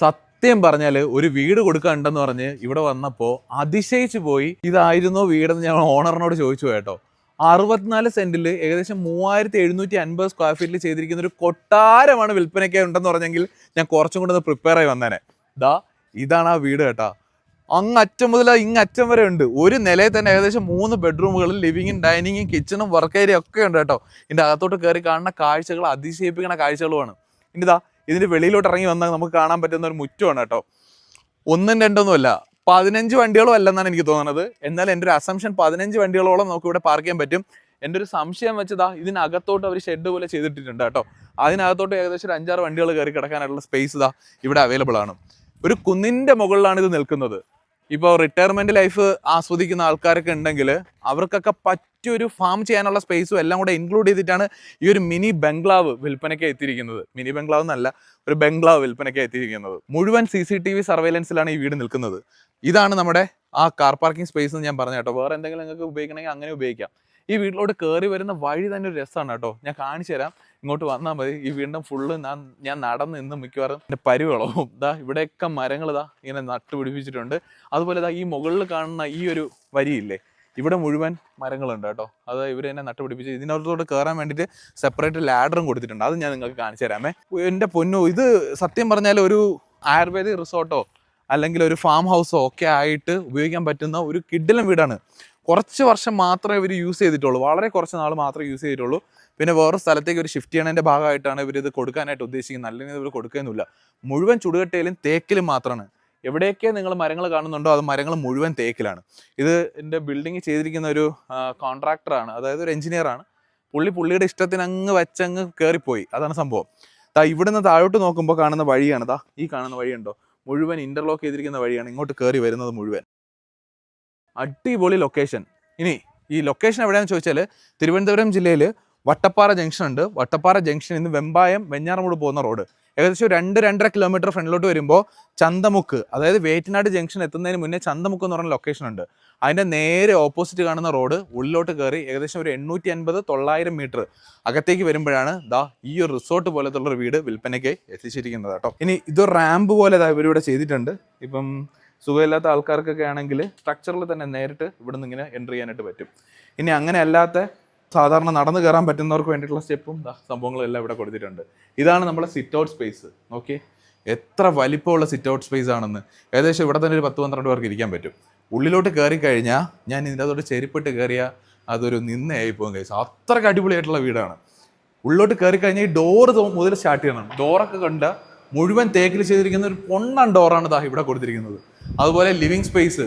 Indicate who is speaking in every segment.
Speaker 1: സത്യം പറഞ്ഞാൽ ഒരു വീട് കൊടുക്കാനുണ്ടെന്ന് പറഞ്ഞ് ഇവിടെ വന്നപ്പോൾ അതിശയിച്ചു പോയി. ഇതായിരുന്നോ വീടെന്ന് ഞാൻ ഓണറിനോട് ചോദിച്ചു കേട്ടോ. അറുപത്തിനാല് സെന്റിൽ ഏകദേശം മൂവായിരത്തി എഴുന്നൂറ്റി അൻപത് സ്ക്വയർ ഫീറ്റിൽ ചെയ്തിരിക്കുന്ന ഒരു കൊട്ടാരമാണ് വിൽപ്പനയ്ക്ക് ഉണ്ടെന്ന് പറഞ്ഞെങ്കിൽ ഞാൻ കുറച്ചും കൂടെ ഒന്ന് പ്രിപ്പയർ ആയി വന്നേനെ. ദാ ഇതാണ് ആ വീട് കേട്ടോ. അങ്ങ് അറ്റം മുതൽ ഇങ്ങ് അറ്റം വരെ ഉണ്ട്. ഒരു നിലയിൽ തന്നെ ഏകദേശം മൂന്ന് ബെഡ്റൂമുകളിൽ ലിവിങ്ങും ഡൈനിങ്ങും കിച്ചണും വർക്ക് ഏരിയ ഒക്കെ ഉണ്ട് കേട്ടോ. ഇതിന്റെ അകത്തോട്ട് കയറി കാണുന്ന കാഴ്ചകൾ അതിശയിപ്പിക്കുന്ന കാഴ്ചകളുമാണ്. ഇനി ഇതാ ഇതിന്റെ വെളിയിലോട്ട് ഇറങ്ങി വന്നാൽ നമുക്ക് കാണാൻ പറ്റുന്ന ഒരു മുറ്റമാണ് കേട്ടോ. ഒന്നും രണ്ടൊന്നുമല്ല പതിനഞ്ച് വണ്ടികളും അല്ലെന്നാണ് എനിക്ക് തോന്നുന്നത്. എന്നാൽ എന്റെ ഒരു അസംഷൻ പതിനഞ്ച് വണ്ടികളോളം നമുക്ക് ഇവിടെ പാർക്ക് ചെയ്യാൻ പറ്റും. എന്റെ ഒരു സംശയം വെച്ചതാ ഇതിനകത്തോട്ട് അവർ ഷെഡ് പോലെ ചെയ്തിട്ടിട്ടുണ്ട് കേട്ടോ. അതിനകത്തോട്ട് ഏകദേശം ഒരു അഞ്ചാറ് വണ്ടികൾ കയറി കിടക്കാനായിട്ടുള്ള സ്പേസ് ഇതാ ഇവിടെ അവൈലബിൾ ആണ്. ഒരു കുന്നിന്റെ മുകളിലാണ് ഇത് നിൽക്കുന്നത്. ഇപ്പോൾ റിട്ടയർമെന്റ് ലൈഫ് ആസ്വദിക്കുന്ന ആൾക്കാരൊക്കെ ഉണ്ടെങ്കിൽ അവർക്കൊക്കെ പറ്റിയൊരു ഫാം ചെയ്യാനുള്ള സ്പേസും എല്ലാം കൂടെ ഇൻക്ലൂഡ് ചെയ്തിട്ടാണ് ഈ ഒരു മിനി ബംഗ്ലാവ് വിൽപ്പനയ്ക്ക് എത്തിയിരിക്കുന്നത്. മിനി ബംഗ്ലാവ് എന്നല്ല ഒരു ബംഗ്ലാവ് വിൽപ്പനയ്ക്ക് എത്തിയിരിക്കുന്നത്. മുഴുവൻ സി സി ടി വി സർവൈലൻസിലാണ് ഈ വീട് നിൽക്കുന്നത്. ഇതാണ് നമ്മുടെ ആ കാർ പാർക്കിംഗ് സ്പേസ് എന്ന് ഞാൻ പറഞ്ഞു കേട്ടോ. വേറെ എന്തെങ്കിലും നിങ്ങൾക്ക് ഉപയോഗിക്കണമെങ്കിൽ അങ്ങനെ ഉപയോഗിക്കാം. ഈ വീട്ടിലോട്ട് കയറി വരുന്ന വഴി തന്നെ ഒരു രസമാണ് കേട്ടോ. ഞാൻ കാണിച്ചു തരാം. ഇങ്ങോട്ട് വന്നാൽ മതി. ഈ വീണ്ടും ഫുള്ള് ഞാൻ ഞാൻ നടന്ന് ഇന്ന് മിക്കവാറും എന്റെ പരുവളവും ഇതാ ഇവിടെയൊക്കെ മരങ്ങൾ ഇതാ ഇങ്ങനെ നട്ടുപിടിപ്പിച്ചിട്ടുണ്ട്. അതുപോലെ ഇതാ ഈ മുകളിൽ കാണുന്ന ഈ ഒരു വരിയില്ലേ? ഇവിടെ മുഴുവൻ മരങ്ങളുണ്ട് കേട്ടോ. അത് ഇവർ തന്നെ നട്ടുപിടിപ്പിച്ച് ഇതിനകത്തോട്ട് കയറാൻ വേണ്ടിയിട്ട് സെപ്പറേറ്റ് ലാഡറും കൊടുത്തിട്ടുണ്ട്. അത് ഞാൻ നിങ്ങൾക്ക് കാണിച്ചു തരാമേ. എന്റെ പൊന്നു ഇത് സത്യം പറഞ്ഞാൽ ഒരു ആയുർവേദിക് റിസോർട്ടോ അല്ലെങ്കിൽ ഒരു ഫാം ഹൗസോ ഒക്കെ ആയിട്ട് ഉപയോഗിക്കാൻ പറ്റുന്ന ഒരു കിഡിലം വീടാണ്. കുറച്ച് വർഷം മാത്രമേ ഇവർ യൂസ് ചെയ്തിട്ടുള്ളൂ. വളരെ കുറച്ച് നാൾ മാത്രമേ യൂസ് ചെയ്തിട്ടുള്ളൂ. പിന്നെ വേറെ സ്ഥലത്തേക്ക് ഒരു ഷിഫ്റ്റ് ചെയ്യണതിന്റെ ഭാഗമായിട്ടാണ് ഇവർ ഇത് കൊടുക്കാനായിട്ട് ഉദ്ദേശിക്കുന്നത്. അല്ലെങ്കിൽ ഇവർ കൊടുക്കുന്നില്ല. മുഴുവൻ ചുടുകട്ടയിലും തേക്കിലും മാത്രമാണ് എവിടെയൊക്കെ നിങ്ങൾ മരങ്ങൾ കാണുന്നുണ്ടോ അത് മരങ്ങൾ മുഴുവൻ തേക്കിലാണ്. ഇത് എന്റെ ബിൽഡിംഗ് ചെയ്തിരിക്കുന്ന ഒരു കോൺട്രാക്ടറാണ് അതായത് ഒരു എഞ്ചിനീയറാണ് പുള്ളി പുള്ളിയുടെ ഇഷ്ടത്തിന് അങ്ങ് വെച്ചങ്ങ് കയറിപ്പോയി അതാണ് സംഭവം. ദാ ഇവിടുന്ന് താഴോട്ട് നോക്കുമ്പോൾ കാണുന്ന വഴിയാണ്. താ ഈ കാണുന്ന വഴിയുണ്ടോ? മുഴുവൻ ഇന്റർലോക്ക് ചെയ്തിരിക്കുന്ന വഴിയാണ്. ഇങ്ങോട്ട് കയറി വരുന്നത് മുഴുവൻ. അടിപൊളി ലൊക്കേഷൻ ഇനി ഈ ലൊക്കേഷൻ എവിടെയാണെന്ന് ചോദിച്ചാൽ തിരുവനന്തപുരം ജില്ലയിൽ വട്ടപ്പാറ ജംഗ്ഷൻ ഉണ്ട്. വട്ടപ്പാറ ജംഗ്ഷനിൽ നിന്ന് വെമ്പായം വെഞ്ഞാറമൂട് പോകുന്ന റോഡ് ഏകദേശം രണ്ട് രണ്ടര കിലോമീറ്റർ ഫ്രണ്ടിലോട്ട് വരുമ്പോൾ ചന്തമുക്ക് അതായത് വേറ്റനാട് ജംഗ്ഷൻ എത്തുന്നതിന് മുന്നേ ചന്തമുക്ക് എന്ന് പറഞ്ഞ ലൊക്കേഷൻ ഉണ്ട്. അതിന്റെ നേരെ ഓപ്പോസിറ്റ് കാണുന്ന റോഡ് ഉള്ളിലോട്ട് കയറി ഏകദേശം ഒരു എണ്ണൂറ്റി അൻപത് തൊള്ളായിരം മീറ്റർ അകത്തേക്ക് വരുമ്പോഴാണ് ദാ ഈ ഒരു റിസോർട്ട് പോലത്തുള്ള ഒരു വീട് വിൽപ്പനയ്ക്ക് എത്തിച്ചിരിക്കുന്നത് കേട്ടോ. ഇനി ഇതൊരു റാമ്പ് പോലെ ഇവരിവിടെ ചെയ്തിട്ടുണ്ട്. ഇപ്പം സുഖമില്ലാത്ത ആൾക്കാർക്കൊക്കെ ആണെങ്കിൽ സ്ട്രക്ചറിൽ തന്നെ നേരിട്ട് ഇവിടുന്ന് ഇങ്ങനെ എന്റർ ചെയ്യാനായിട്ട് പറ്റും. ഇനി അങ്ങനെ അല്ലാത്ത സാധാരണ നടന്നു കയറാൻ പറ്റുന്നവർക്ക് വേണ്ടിയിട്ടുള്ള സ്റ്റെപ്പും ദാ സംഭവങ്ങളും എല്ലാം ഇവിടെ കൊടുത്തിട്ടുണ്ട്. ഇതാണ് നമ്മുടെ സിറ്റ് ഔട്ട് സ്പേസ് ഓക്കെ എത്ര വലിപ്പമുള്ള സിറ്റ് ഔട്ട് സ്പേസ് ആണെന്ന്. ഏകദേശം ഇവിടെ തന്നെ ഒരു പത്ത് പന്ത്രണ്ട് പേർക്ക് ഇരിക്കാൻ പറ്റും. ഉള്ളിലോട്ട് കയറി കഴിഞ്ഞാൽ ഞാൻ ഇതിന്റെ അതോട് ചെരുപ്പിട്ട് കയറിയാൽ അതൊരു നിന്നയായി പോകും കേസ് അത്രയ്ക്ക് അടിപൊളിയായിട്ടുള്ള വീടാണ്. ഉള്ളിലോട്ട് കയറി കഴിഞ്ഞാൽ ഈ ഡോറ് മുതൽ സ്റ്റാർട്ട് ചെയ്യണം. ഡോറൊക്കെ കണ്ട മുഴുവൻ തേക്കിൽ ചെയ്തിരിക്കുന്ന ഒരു പൊണ്ണൻ ഡോറാണ് ദാ ഇവിടെ കൊടുത്തിരിക്കുന്നത്. അതുപോലെ living space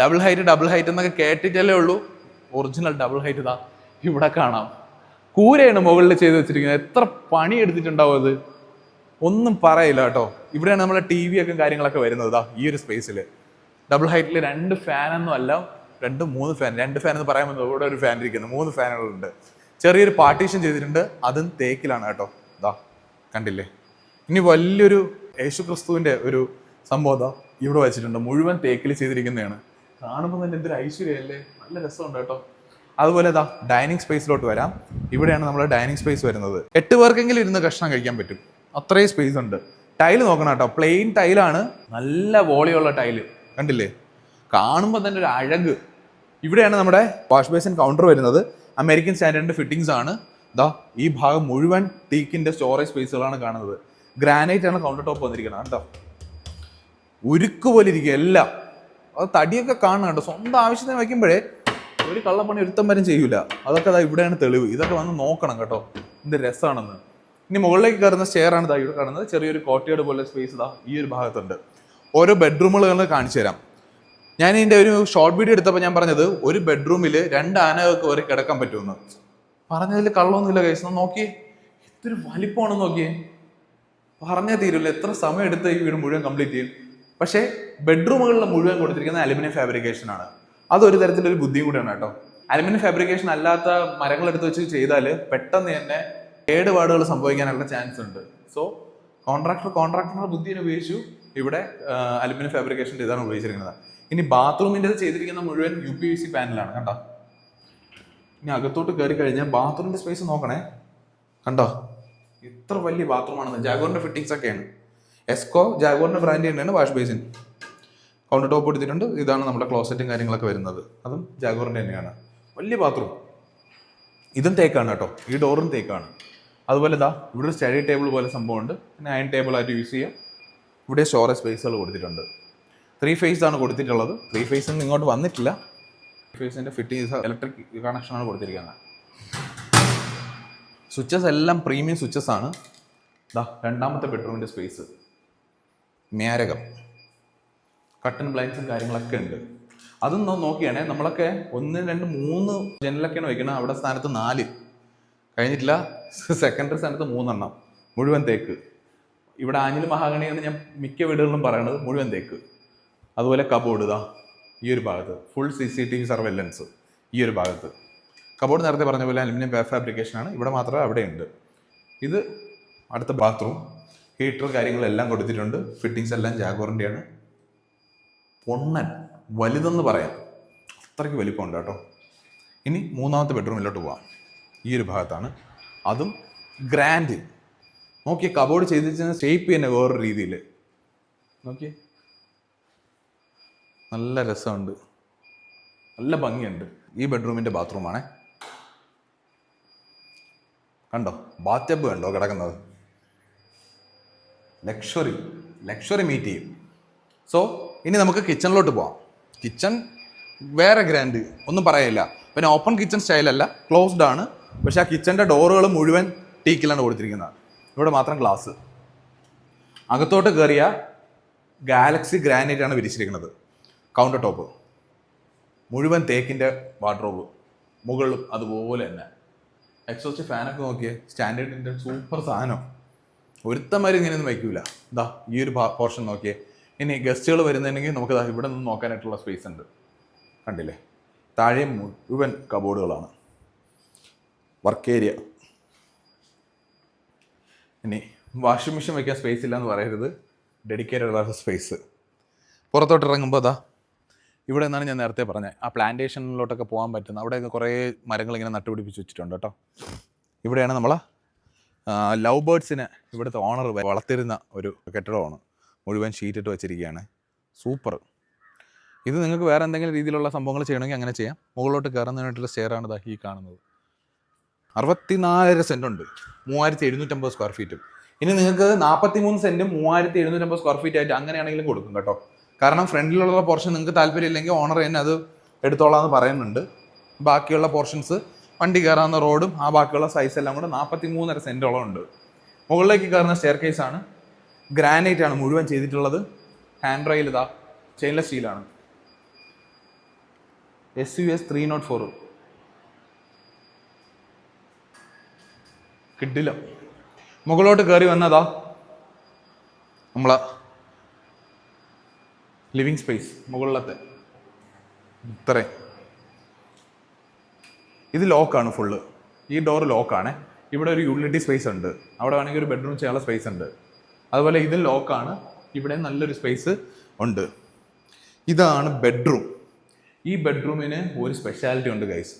Speaker 1: double height double height എന്നൊക്കെ കേട്ടിട്ടല്ലേ ഉള്ളൂ. ഒറിജിനൽ ഡബിൾ ഹൈറ്റ് ഇതാ ഇവിടെ കാണാം. കൂരയാണ് മുകളിൽ ചെയ്ത് വെച്ചിരിക്കുന്നത്. എത്ര പണി എടുത്തിട്ടുണ്ടാവും അത്? ഒന്നും പറയില്ല കേട്ടോ. ഇവിടെയാണ് നമ്മുടെ ടി വി ഒക്കെ കാര്യങ്ങളൊക്കെ വരുന്നത് ഈ ഒരു സ്പേസിൽ ഡബിൾ ഹൈറ്റിൽ രണ്ട് ഫാനൊന്നും അല്ല. രണ്ട് മൂന്ന് ഫാൻ രണ്ട് ഫാൻ എന്ന് പറയാൻ പറ്റുന്നത് ഇവിടെ ഒരു ഫാൻ ഇരിക്കുന്നു. മൂന്ന് ഫാനുകളുണ്ട് ചെറിയൊരു പാർട്ടീഷൻ ചെയ്തിട്ടുണ്ട്. അതും തേക്കിലാണ് കേട്ടോ. ഇതാ കണ്ടില്ലേ? ഇനി വലിയൊരു യേശു ക്രിസ്തുവിന്റെ ഒരു സംഭവം ഇവിടെ വെച്ചിട്ടുണ്ട്. മുഴുവൻ തേക്കിൽ ചെയ്തിരിക്കുന്നതാണ്. കാണുമ്പോൾ തന്നെ എന്തൊരു ഐശ്വര്യമല്ലേ നല്ല രസമുണ്ട് കേട്ടോ. അതുപോലെ ഇതാ ഡൈനിങ് സ്പേസിലോട്ട് വരാം. ഇവിടെയാണ് നമ്മുടെ ഡൈനിങ് സ്പേസ് വരുന്നത്. എട്ട് പേർക്കെങ്കിലും ഇരുന്ന് കഷ്ണം കഴിക്കാൻ പറ്റും. അത്രയും സ്പേസ് ഉണ്ട്. ടൈൽ നോക്കണം കേട്ടോ. പ്ലെയിൻ ടൈലാണ് നല്ല വോളിയുള്ള ടൈൽ കണ്ടില്ലേ? കാണുമ്പോൾ തന്നെ ഒരു അഴക്. ഇവിടെയാണ് നമ്മുടെ വാഷ് ബേസിൻ കൗണ്ടർ വരുന്നത്. അമേരിക്കൻ സ്റ്റാൻഡേർഡിന്റെ ഫിറ്റിംഗ്സ് ആണ്. ദാ ഈ ഭാഗം മുഴുവൻ ടീക്കിന്റെ സ്റ്റോറേജ് സ്പേസുകളാണ് കാണുന്നത്. ഗ്രാനൈറ്റ് ആണ് കൗണ്ടർ ടോപ്പ് വന്നിരിക്കുന്നത്. കേട്ടോ ഉരുക്ക് പോലെ ഇരിക്കുക എല്ലാം. അത് തടിയൊക്കെ കാണണം കേട്ടോ. സ്വന്തം ആവശ്യത്തിന് വയ്ക്കുമ്പോഴേ ഒരു കള്ളപ്പണി ഒരുത്തം വരും ചെയ്യൂല. അതൊക്കെ അതാ ഇവിടെയാണ് തെളിവ്. ഇതൊക്കെ വന്ന് നോക്കണം കേട്ടോ. എന്ത് രസമാണെന്ന് ഇനി മുകളിലേക്ക് കയറുന്ന സ്റ്റെയർ ആണ് ഇതാ ഇവിടെ കാണുന്നത്. ചെറിയൊരു കോട്ടയോട് പോലെ സ്പേസ് ഇതാ ഈ ഒരു ഭാഗത്തുണ്ട്. ഓരോ ബെഡ്റൂമുകൾ കാണിച്ചു തരാം. ഞാൻ ഇതിന്റെ ഒരു ഷോർട്ട് വീഡിയോ എടുത്തപ്പോൾ ഞാൻ പറഞ്ഞത് ഒരു ബെഡ്റൂമിൽ രണ്ട് ആനകൾക്ക് വരെ കിടക്കാൻ പറ്റുമെന്ന്. പറഞ്ഞതിൽ കള്ളമൊന്നുമില്ല കഴിച്ചു നോക്കിയേ. എത്ര വലിപ്പമാണ് നോക്കിയേ. പറഞ്ഞേ തീരില്ല എത്ര സമയം എടുത്ത് ഈ വീട് മുഴുവൻ കംപ്ലീറ്റ് ചെയ്യും. പക്ഷേ ബെഡ്റൂമുകളിൽ മുഴുവൻ കൊടുത്തിരിക്കുന്ന അലുമിനിയം ഫാബ്രിക്കേഷൻ ആണ്. അതൊരു തരത്തിലൊരു ബുദ്ധിയും കൂടിയാണ് കേട്ടോ. അലുമിനിയം ഫാബ്രിക്കേഷൻ അല്ലാത്ത മരങ്ങൾ എടുത്ത് വെച്ച് ചെയ്താൽ പെട്ടെന്ന് തന്നെ കേടുപാടുകൾ സംഭവിക്കാനുള്ള ചാൻസ് ഉണ്ട്. സോ കോൺട്രാക്ടർ കോൺട്രാക്ടറുടെ ബുദ്ധിനെ ഉപയോഗിച്ചു ഇവിടെ അലുമിനിയം ഫാബ്രിക്കേഷന്റെ ഇതാണ് ഉപയോഗിച്ചിരിക്കുന്നത്. ഇനി ബാത്റൂമിന്റെ ചെയ്തിരിക്കുന്ന മുഴുവൻ യു പി സി പാനലാണ് കണ്ടോ? ഇനി അകത്തോട്ട് കയറി കഴിഞ്ഞാൽ ബാത്റൂമിന്റെ സ്പേസ് നോക്കണേ. കണ്ടോ? ഇത്ര വലിയ ബാത്റൂമാണെന്ന് ജാഗോറിന്റെ ഫിറ്റിങ്സ് ഒക്കെയാണ്. എസ്കോ ജാഗോറിന്റെ ബ്രാൻഡ് തന്നെയാണ് വാഷ് ബേസിൻ കൗണ്ടർ ടോപ്പ് കൊടുത്തിട്ടുണ്ട് ഇതാണ് നമ്മുടെ ക്ലോസറ്റും കാര്യങ്ങളൊക്കെ വരുന്നത്. അതും ജാഗോറിന്റെ തന്നെയാണ്. വലിയ ബാത്റൂം ഇതും തേക്കാണ് കേട്ടോ. ഈ ഡോറും തേക്കാണ് അതുപോലെ ഇതാ ഇവിടെ ഒരു സ്റ്റഡി ടേബിൾ പോലെ സംഭവമുണ്ട്. പിന്നെ അയൺ ടേബിൾ ആയിട്ട് യൂസ് ചെയ്യാം. ഇവിടെ സ്റ്റോറേജ് സ്പേസുകൾ കൊടുത്തിട്ടുണ്ട്. ത്രീ ഫേസ് ആണ് കൊടുത്തിട്ടുള്ളത്. ത്രീ ഫേസ് ഒന്നും ഇങ്ങോട്ട് വന്നിട്ടില്ല. ഫേസിന്റെ ഫിറ്റിംഗ് ഇലക്ട്രിക് കണക്ഷനാണ് കൊടുത്തിരിക്കുന്നത്. സ്വിച്ചസ് എല്ലാം പ്രീമിയം സ്വിച്ചസ് ആണ്. ദാ രണ്ടാമത്തെ ബെഡ്റൂമിന്റെ സ്പേസ് മേരകം കട്ടൻ ബ്ലൈൻസും കാര്യങ്ങളൊക്കെ ഉണ്ട്. അതും നോക്കിയാണേ നമ്മളൊക്കെ ഒന്ന് രണ്ട് മൂന്ന് ജനലൊക്കെയാണ് വയ്ക്കുന്നത് അവിടെ സ്ഥാനത്ത് നാല്. കഴിഞ്ഞിട്ടില്ല സെക്കൻഡറി സ്ഥാനത്ത് മൂന്നെണ്ണം. മുഴുവൻ തേക്ക്. ഇവിടെ ആഞ്ഞിൽ മഹാഗണി എന്ന് ഞാൻ മിക്ക വീടുകളിലും പറയണത് മുഴുവൻ തേക്ക്. അതുപോലെ കബോർഡ് ഇതാ ഈ ഒരു ഭാഗത്ത്. Full C C T V surveillance ഈ ഒരു ഭാഗത്ത്. കബോർഡ് നേരത്തെ പറഞ്ഞ പോലെ അലുമിനിയം ഫാബ്രിക്കേഷൻ ആണ്. ഇവിടെ മാത്രമേ അവിടെയുണ്ട് ഇത് അടുത്ത ബാത്റൂം ഹീറ്റർ കാര്യങ്ങളെല്ലാം കൊടുത്തിട്ടുണ്ട്. ഫിറ്റിങ്സ് എല്ലാം ജാഗോറിന്റെയാണ് പൊണ്ണൻ വലുതെന്ന് പറയാം. അത്രയ്ക്ക് വലിപ്പമുണ്ട് കേട്ടോ. ഇനി മൂന്നാമത്തെ ബെഡ്റൂമിലോട്ട് പോവാം. ഈ ഒരു ഭാഗത്താണ്. അതും ഗ്രാൻഡ്. നോക്കിയേ കബോർഡ് ചെയ്തിരിക്കുന്ന ഷേപ്പ് തന്നെ വേറൊരു രീതിയിൽ നോക്കിയേ. നല്ല രസമുണ്ട്. നല്ല ഭംഗിയുണ്ട്. ഈ ബെഡ്റൂമിന്റെ ബാത്റൂമാണേ. കണ്ടോ? ബാത്തബ് കണ്ടോ കിടക്കുന്നത്? ലക്ഷറി. ലക്ഷറി മീറ്റ് ചെയ്യും. സോ ഇനി നമുക്ക് കിച്ചണിലോട്ട് പോവാം. കിച്ചൺ വേറെ ഗ്രാൻഡ് ഒന്നും പറയില്ല പിന്നെ ഓപ്പൺ കിച്ചൺ സ്റ്റൈലല്ല ക്ലോസ്ഡ് ആണ്. പക്ഷേ ആ കിച്ചന്റെ ഡോറുകൾ മുഴുവൻ ടീക്കിലാണ് കൊടുത്തിരിക്കുന്നത്. ഇവിടെ മാത്രം ഗ്ലാസ് അകത്തോട്ട് കയറിയ ഗാലക്സി ഗ്രാനൈറ്റ് ആണ് വിരിച്ചിരിക്കുന്നത്. കൗണ്ടർ ടോപ്പ് മുഴുവൻ തേക്കിന്റെ വാർഡ്രോബ് മുകളിലും അതുപോലെ തന്നെ. എക്സോസ്റ്റ് ഫാനൊക്കെ നോക്കിയേ സ്റ്റാൻഡേർഡിന്റെ സൂപ്പർ സാധനം. ഒരുത്തന്മാരും ഇങ്ങനെയൊന്നും വയ്ക്കൂല. ഇതാ ഈ ഒരു പോർഷൻ നോക്കിയേ. ഇനി ഗസ്റ്റുകൾ വരുന്നുണ്ടെങ്കിൽ നമുക്ക് ഇവിടെ നിന്ന് നോക്കാനായിട്ടുള്ള സ്പേസ് ഉണ്ട്. കണ്ടില്ലേ? താഴെ മുഴുവൻ കബോർഡുകളാണ് വർക്ക് ഏരിയ ഇനി വാഷിംഗ് മെഷീൻ വയ്ക്കാൻ സ്പേസ് ഇല്ല എന്ന് പറയരുത് ഡെഡിക്കേറ്റഡ് ആയ സ്പേസ് പുറത്തോട്ട് ഇറങ്ങുമ്പോൾ അതാ ഇവിടെ നിന്നാണ് ഞാൻ നേരത്തെ പറഞ്ഞത്. ആ പ്ലാന്റേഷനിലോട്ടൊക്കെ പോകാൻ പറ്റുന്ന അവിടെയൊക്കെ കുറേ മരങ്ങൾ ഇങ്ങനെ നട്ടുപിടിപ്പിച്ച് വെച്ചിട്ടുണ്ട് കേട്ടോ. ഇവിടെയാണ് നമ്മൾ ലവ് ബേർഡ്സിനെ ഇവിടുത്തെ ഓണർ വളർത്തിരുന്ന ഒരു കെട്ടിടമാണ്. മുഴുവൻ ഷീറ്റിട്ട് വെച്ചിരിക്കുകയാണ്. സൂപ്പർ ഇത് നിങ്ങൾക്ക് വേറെ എന്തെങ്കിലും രീതിയിലുള്ള സംഭവങ്ങൾ ചെയ്യണമെങ്കിൽ അങ്ങനെ ചെയ്യാം. മുകളിലോട്ട് കയറുന്നതിനായിട്ടുള്ള സ്റ്റെയറാണ് ഇതാ ഈ കാണുന്നത്. അറുപത്തിനാലര സെന്റ് ഉണ്ട്. മൂവായിരത്തി എഴുന്നൂറ്റമ്പത് സ്ക്വയർ ഫീറ്റും ഇനി നിങ്ങൾക്ക് നാൽപ്പത്തി മൂന്ന് സെന്റും മൂവായിരത്തി എഴുന്നൂറ്റമ്പത് സ്ക്വയർ ഫീറ്റ് ആയിട്ട് അങ്ങനെയാണെങ്കിലും കൊടുക്കും കേട്ടോ. കാരണം ഫ്രണ്ടിലുള്ള പോർഷൻ നിങ്ങൾക്ക് താല്പര്യമില്ലെങ്കിൽ ഓണർ തന്നെ അത് എടുത്തോളാം എന്ന് പറയുന്നുണ്ട്. ബാക്കിയുള്ള പോർഷൻസ് വണ്ടി കയറാവുന്ന റോഡും ആ ബാക്കിയുള്ള സൈസ് എല്ലാം കൂടെ നാൽപ്പത്തി മൂന്നര സെന്റോളം ഉണ്ട്. മുകളിലേക്ക് കയറുന്ന സ്റ്റെയർ ആണ്. ഗ്രാനൈറ്റ് ആണ് മുഴുവൻ ചെയ്തിട്ടുള്ളത്. ഹാൻഡ് റെയിൽ ഇതാ stainless സ്റ്റീലാണ് S U S three nought four കിട്ടില്ല മുകളിലോട്ട് കയറി വന്നതാ നമ്മളെ ലിവിങ് സ്പേസ് മുകളിലത്തെ. ഇത്രേ. ഇത് ലോക്കാണ് ഫുള്ള് ഈ ഡോർ ലോക്കാണ് ഇവിടെ ഒരു യൂട്ടിലിറ്റി സ്പേസ് ഉണ്ട്. അവിടെ വേണമെങ്കിൽ ഒരു ബെഡ്റൂം ചെയ്യാനുള്ള സ്പേസ് ഉണ്ട്. അതുപോലെ ഇത് ലോക്കാണ്. ഇവിടെ നല്ലൊരു സ്പേസ് ഉണ്ട്. ഇതാണ് ബെഡ്റൂം ഈ ബെഡ്റൂമിന് ഒരു സ്പെഷ്യാലിറ്റി ഉണ്ട് ഗൈസ്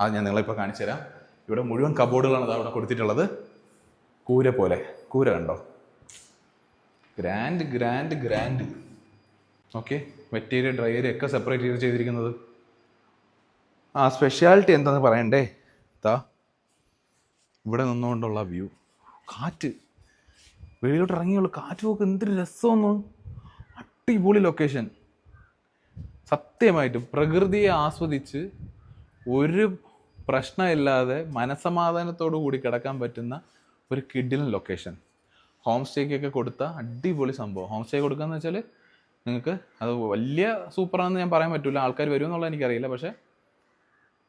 Speaker 1: അത് ഞാൻ നിങ്ങളിപ്പോൾ കാണിച്ചു തരാം. ഇവിടെ മുഴുവൻ കബോർഡുകളാണ് അത് അവിടെ കൊടുത്തിട്ടുള്ളത്. കൂര പോലെ. കൂര കണ്ടോ? Grand grand grand okay material dryer ഒക്കെ സെപ്പറേറ്റ് ചെയ്ത് ചെയ്തിരിക്കുന്നത്. ആ സ്പെഷ്യാലിറ്റി എന്താണെന്ന് പറയണ്ടേ? താ ഇവിടെ നിന്നുകൊണ്ടുള്ള വ്യൂ കാറ്റ്. വെളിയിലോട്ട് ഇറങ്ങിയുള്ള കാറ്റ് പോക്ക് എന്തൊരു രസമൊന്നു. അടിപൊളി ലൊക്കേഷൻ സത്യമായിട്ടും പ്രകൃതിയെ ആസ്വദിച്ച് ഒരു പ്രശ്നമില്ലാതെ മനസമാധാനത്തോടു കൂടി കിടക്കാൻ പറ്റുന്ന ഒരു കിഡിലൻ ലൊക്കേഷൻ ഹോം സ്റ്റേക്കൊക്കെ കൊടുത്ത അടിപൊളി സംഭവം. ഹോം സ്റ്റേ കൊടുക്കുകയെന്ന് വെച്ചാൽ നിങ്ങൾക്ക് അത് വലിയ സൂപ്പറാണെന്ന് ഞാൻ പറയാൻ പറ്റില്ല ആൾക്കാർ വരുമെന്നുള്ളത് എനിക്കറിയില്ല. പക്ഷേ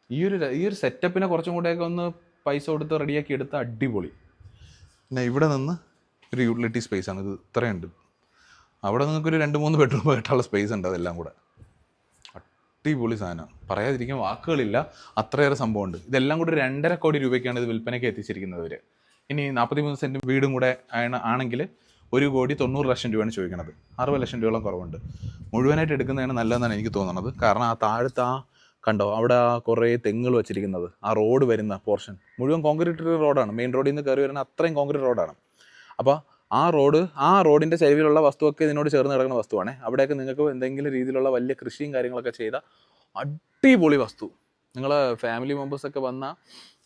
Speaker 1: ഈ ഒരു ഈ ഒരു സെറ്റപ്പിനെ കുറച്ചും കൂടെയൊക്കെ ഒന്ന് പൈസ കൊടുത്ത് റെഡിയാക്കി എടുത്ത അടിപൊളി. പിന്നെ ഇവിടെ നിന്ന് ഒരു യൂട്ടിലിറ്റി സ്പേസ് ആണ്. ഇത് ഇത്രയുണ്ട്. അവിടെ നിങ്ങൾക്ക് ഒരു രണ്ട് മൂന്ന് ബെഡ്റൂം ആയിട്ടുള്ള സ്പേസ് ഉണ്ട് അതെല്ലാം കൂടെ. അടിപൊളി സാധനം. പറയാതിരിക്കാൻ വാക്കുകളില്ല. അത്രയേറെ സംഭവമുണ്ട്. ഇതെല്ലാം കൂടി രണ്ടര കോടി രൂപയ്ക്കാണ് ഇത് വിൽപ്പനയ്ക്ക് എത്തിച്ചിരിക്കുന്നത് വരെ ഇനി നാൽപ്പത്തി മൂന്ന് വീടും കൂടെ ആണ്- ആണെങ്കിൽ ഒരു കോടി തൊണ്ണൂറ് ലക്ഷം രൂപയാണ് ചോദിക്കുന്നത് അറുപത് ലക്ഷം രൂപയോളം കുറവുണ്ട്. മുഴുവനായിട്ട് എടുക്കുന്നതാണ് നല്ലതെന്നാണ് എനിക്ക് തോന്നുന്നത്. കാരണം ആ താഴത്ത് ആ കണ്ടോ അവിടെ ആ കുറേ തെങ്ങുകൾ വെച്ചിരിക്കുന്നത്. ആ റോഡ് വരുന്ന പോർഷൻ മുഴുവൻ കോൺക്രീറ്റ് റോഡാണ് മെയിൻ റോഡിൽ നിന്ന് കയറി വരുന്ന അത്രയും കോൺക്രീറ്റ് റോഡാണ് അപ്പോൾ ആ റോഡ് ആ റോഡിന്റെ ചെലവിലുള്ള വസ്തുവൊക്കെ ഇതിനോട് ചേർന്ന് കിടക്കുന്ന വസ്തുവാണേ. അവിടെയൊക്കെ നിങ്ങൾക്ക് എന്തെങ്കിലും രീതിയിലുള്ള വലിയ കൃഷിയും കാര്യങ്ങളൊക്കെ ചെയ്ത അടിപൊളി വസ്തു. നിങ്ങൾ ഫാമിലി മെമ്പേഴ്സൊക്കെ വന്നാൽ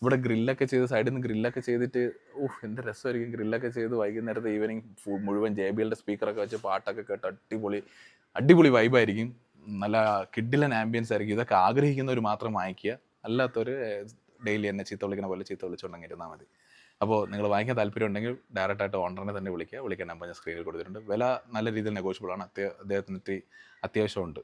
Speaker 1: ഇവിടെ ഗ്രില്ലൊക്കെ ചെയ്ത് സൈഡിൽ നിന്ന് ഗ്രില്ലൊക്കെ ചെയ്തിട്ട് ഊഹ് എന്ത് രസമായിരിക്കും ഗ്രില്ലൊക്കെ ചെയ്ത് വൈകുന്നേരത്തെ ഈവനിങ് മുഴുവൻ ജെ ബി എല്ലിന്റെ സ്പീക്കറൊക്കെ വെച്ച് പാട്ടൊക്കെ കേട്ട് അടിപൊളി അടിപൊളി വൈബായിരിക്കും നല്ല കിഡിലൻ ആംബിയൻസ് ആയിരിക്കും. ഇതൊക്കെ ആഗ്രഹിക്കുന്നവർ മാത്രം വാങ്ങിക്കുക. അല്ലാത്തവർ ഡെയിലി എന്നെ ചീത്ത വിളിക്കുന്ന പോലെ ചീത്ത വിളിച്ചുകൊണ്ടെങ്കിൽ ഇരുന്നാൽ മതി. അപ്പോൾ നിങ്ങൾ വാങ്ങിക്കാൻ താല്പര്യം ഉണ്ടെങ്കിൽ ഡയറക്റ്റായിട്ട് ഓണറിനെ തന്നെ വിളിക്കുക. വിളിക്കാൻ നമ്പർ ഞാൻ സ്ക്രീനിൽ കൊടുത്തിട്ടുണ്ട്. വില നല്ല രീതിയിൽ നെഗോഷ്യബിൾ ആണ്. അത്യ അദ്ദേഹത്തിന് അത്യാവശ്യമുണ്ട്.